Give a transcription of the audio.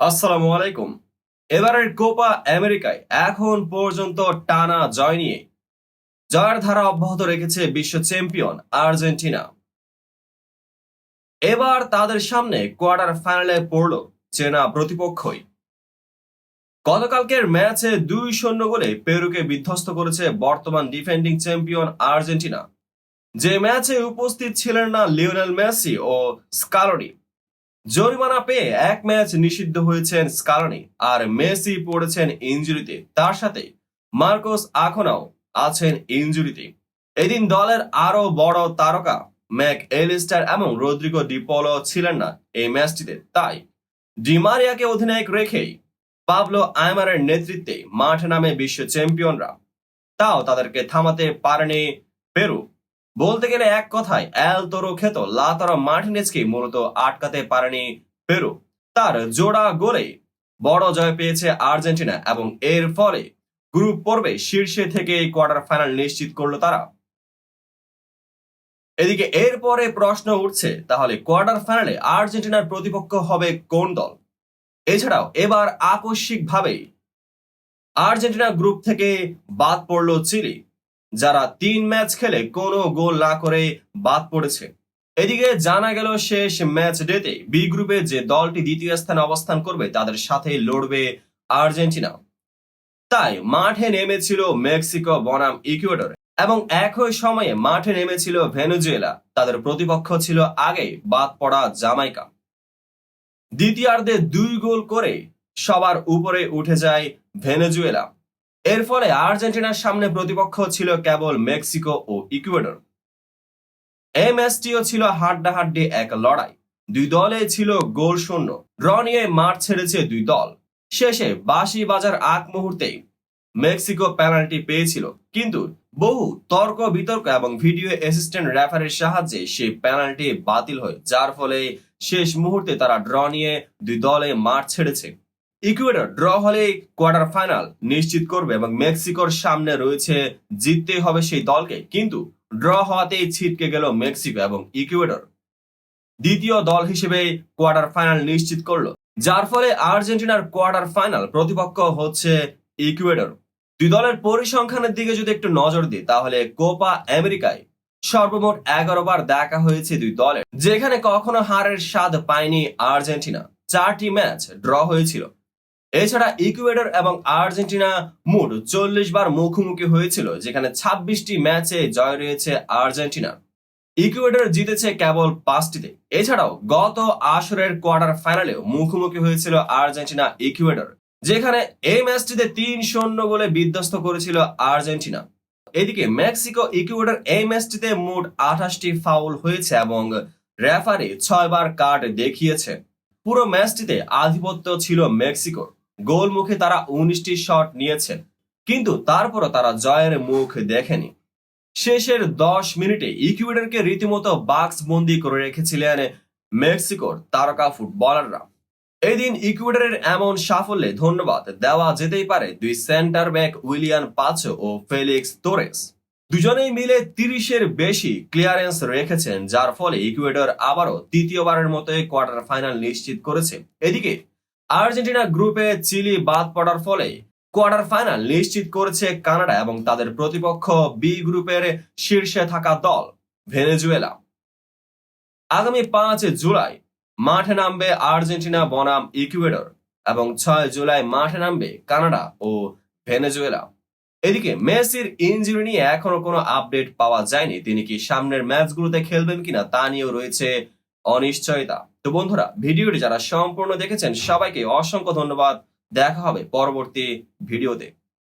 আসসালামু আলাইকুম এবারের কোপা আমেরিকায় এখন পর্যন্ত টানা জয় নিয়ে জয়ের ধারা অব্যাহত রেখেছে বিশ্ব চ্যাম্পিয়ন আর্জেন্টিনা। এবার তাদের সামনে কোয়ার্টার ফাইনালে পড়ল চেনা প্রতিপক্ষই। গতকালকের ম্যাচে দুই শূন্য গোলে পেরুকে বিধ্বস্ত করেছে বর্তমান ডিফেন্ডিং চ্যাম্পিয়ন আর্জেন্টিনা। যে ম্যাচে উপস্থিত ছিলেন না লিওনেল মেসি ও স্কালোনি জরিমানা পেয়ে এক ম্যাচ নিষিদ্ধ হয়েছেন স্কালনি আর মেসি পড়েছেন ইঞ্জুরিতে তার সাথে মার্কোস আখোনাও আছেন ইঞ্জুরিতে এদিন দলের আরও বড় তারকা ম্যাক এলিস্টার এবং রদ্রিগো ডিপোলো ছিলেন না এই ম্যাচটিতে। তাই ডিমারিয়াকে অধিনায়ক রেখেই পাবলো আয়মারের নেতৃত্বে মাঠ নামে বিশ্ব চ্যাম্পিয়নরা। তাও তাদেরকে থামাতে পারেনি পেরু। বলতে গেলে এক কথায় এল তোরো খেত লাতারা মার্টিনেজকে মূলত আটকাতে পারেনি পেরু। তার জোড়া গোলে বড় জয় পেয়েছে আর্জেন্টিনা এবং এর ফলে গ্রুপ পর্বে শীর্ষে থেকে কোয়ার্টার ফাইনাল নিশ্চিত করল তারা। এদিকে এরপরে প্রশ্ন উঠছে, তাহলে কোয়ার্টার ফাইনালে আর্জেন্টিনার প্রতিপক্ষ হবে কোন দল? এছাড়াও এবার আকস্মিকভাবে আর্জেন্টিনা গ্রুপ থেকে বাদ পড়ল চিলি। যারা তিন ম্যাচ খেলে কোনো গোল না করে বাদ পড়েছে। এদিকে জানা গেল শেষ ম্যাচ ডেতে বি গ্রুপে যে দলটি দ্বিতীয় স্থানে অবস্থান করবে, তাদের সাথে লড়বে আর্জেন্টিনা। তাই মাঠে নেমেছিল মেক্সিকো বনাম ইকুয়েডর এবং একই সময়ে মাঠে নেমেছিল ভেনেজুয়েলা। তাদের প্রতিপক্ষ ছিল আগে বাদ পড়া জামাইকা। দ্বিতীয়ার্ধে দুই গোল করে সবার উপরে উঠে যায় ভেনেজুয়েলা। এর ফলে আর্জেন্টিনার সামনে প্রতিপক্ষ ছিল কেবল মেক্সিকো ও ইকুয়েডর। এই ম্যাচটিও ছিল হাড্ডাহাড্ডি এক লড়াই। দুই দলে ছিল গোল শূন্য। ড্র নিয়ে মাঠ ছেড়েছে দুই দল। শেষে বাসি বাজার আগ মুহূর্তেই মেক্সিকো পেনাল্টি পেয়েছিল। কিন্তু বহু তর্ক, বিতর্ক এবং ভিডিও অ্যাসিস্ট্যান্ট রেফারির সাহায্যে সেই পেনাল্টি বাতিল হয়, যার ফলে শেষ মুহূর্তে তারা ড্র নিয়ে দুই দলে মাঠ ছেড়েছে। ইকুয়েডর ড্র হলে কোয়ার্টার ফাইনাল নিশ্চিত করবে এবং মেক্সিকোর সামনে রয়েছে, জিততে হবে সেই দলকে। কিন্তু ড্র হওয়াতেই ছিটকে গেল মেক্সিকো এবং ইকুয়েডর। দ্বিতীয় দল হিসেবে কোয়ার্টার ফাইনাল নিশ্চিত করল। যার ফলে আর্জেন্টিনার কোয়ার্টার ফাইনাল প্রতিপক্ষ হচ্ছে ইকুয়েডর। দুই দলের পরিসংখ্যানের দিকে যদি একটু নজর দিই, তাহলে কোপা আমেরিকায় সর্বমোট এগারো বার দেখা হয়েছে দুই দলের, যেখানে কখনো হারের স্বাদ পায়নি আর্জেন্টিনা। চারটি ম্যাচ ড্র হয়েছিল। এছাড়া ইকুয়েডর এবং আর্জেন্টিনা মোট চল্লিশ বার মুখোমুখি হয়েছিল, যেখানে ছাব্বিশটি ম্যাচে জয় রয়েছে আর্জেন্টিনা। ইকুয়েডর জিতেছে কেবল পাঁচটিতে। এছাড়াও গত আসরের কোয়ার্টার ফাইনালেও মুখোমুখি হয়েছিল আর্জেন্টিনা ইকুয়েডর, যেখানে এই ম্যাচটিতে তিন শূন্য গোলে বিধ্বস্ত করেছিল আর্জেন্টিনা। এদিকে মেক্সিকো ইকুয়েডর এই ম্যাচটিতে মোট আঠাশটি ফাউল হয়েছে এবং রেফারি ছয়বার কার্ড দেখিয়েছে। পুরো ম্যাচটিতে আধিপত্য ছিল মেক্সিকোর। গোল মুখে তারা উনিশটি শট নিয়েছেন, কিন্তু তারপরও তারা জয়ের মুখ দেখেনি। শেষের দশ মিনিটে ইকুয়েডরকে রীতিমতো বাক্স বন্দি করে রেখেছিলেন মেক্সিকোর তারকা ফুটবলাররা। এদিন ইকুয়েডরের এমন সাফল্যে ধন্যবাদ দেওয়া যেতেই পারে দুই সেন্টার ব্যাক উইলিয়ান পাচো ও ফেলিক্স তোরেস। দুজনেই মিলে তিরিশের বেশি ক্লিয়ারেন্স রেখেছেন, যার ফলে ইকুয়েডর আবারও তৃতীয়বারের মতো কোয়ার্টার ফাইনাল নিশ্চিত করেছে। এদিকে আর্জেন্টিনা গ্রুপে চিলি বাদ পড়ার ফলে কোয়ার্টার ফাইনাল নিশ্চিত করেছে কানাডা এবং তাদের প্রতিপক্ষ বি গ্রুপের শীর্ষে থাকা দল, ভেনেজুয়েলা। আগামী পাঁচ জুলাই মাঠে নামবে আর্জেন্টিনা বনাম ইকুয়েডর এবং ছয় জুলাই মাঠে নামবে কানাডা ও ভেনেজুয়েলা। এদিকে মেসির ইঞ্জুরি নিয়ে এখনও কোনো আপডেট পাওয়া যায়নি। তিনি কি সামনের ম্যাচগুলোতে খেলবেন কিনা তা নিয়েও রয়েছে অনিশ্চয়তা। তো বন্ধুরা ভিডিওটি যারা সম্পূর্ণ দেখেছেন সবাইকে অসংখ্য ধন্যবাদ। দেখা হবে পরবর্তী ভিডিওতে।